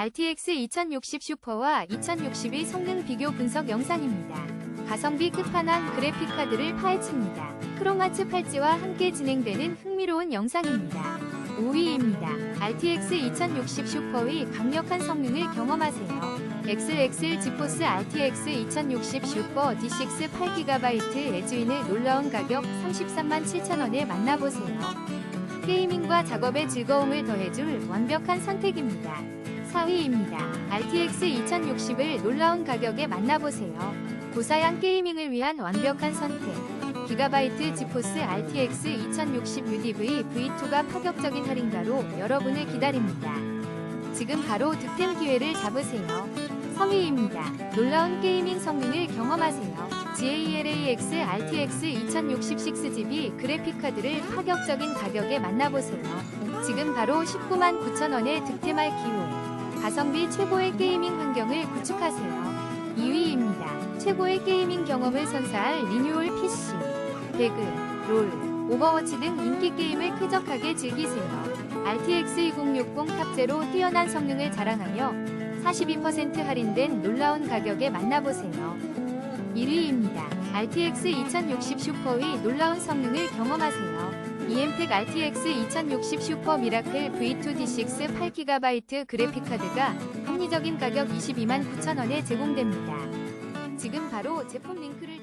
RTX 2060 슈퍼와 2060의 성능 비교 분석 영상입니다. 가성비 끝판왕 그래픽카드를 파헤칩니다. 크로마츠 팔찌와 함께 진행되는 흥미로운 영상입니다. 5위입니다. RTX 2060 슈퍼의 강력한 성능을 경험하세요. XXL 지포스 RTX 2060 슈퍼 D6 8GB 에즈윈의 놀라운 가격 33만 7천원에 만나보세요. 게이밍과 작업의 즐거움을 더해줄 완벽한 선택입니다. 4위입니다. RTX 2060을 놀라운 가격에 만나보세요. 고사양 게이밍을 위한 완벽한 선택. 기가바이트 지포스 RTX 2060 UDV V2가 파격적인 할인가로 여러분을 기다립니다. 지금 바로 득템 기회를 잡으세요. 3위입니다. 놀라운 게이밍 성능을 경험하세요. GALAX RTX 2066GB 그래픽카드를 파격적인 가격에 만나보세요. 지금 바로 19만 9천원에 득템할 기회. 가성비 최고의 게이밍 환경을 구축하세요. 2위입니다. 최고의 게이밍 경험을 선사할 리뉴얼 PC. 배그, 롤, 오버워치 등 인기 게임을 쾌적하게 즐기세요. RTX 2060 탑재로 뛰어난 성능을 자랑하며 42% 할인된 놀라운 가격에 만나보세요. 1위입니다. RTX 2060 슈퍼의 놀라운 성능을 경험하세요. EMTEC RTX 2060 슈퍼 미라클 V2D6 8GB 그래픽카드가 합리적인 가격 22만 9천원에 제공됩니다. 지금 바로 제품 링크를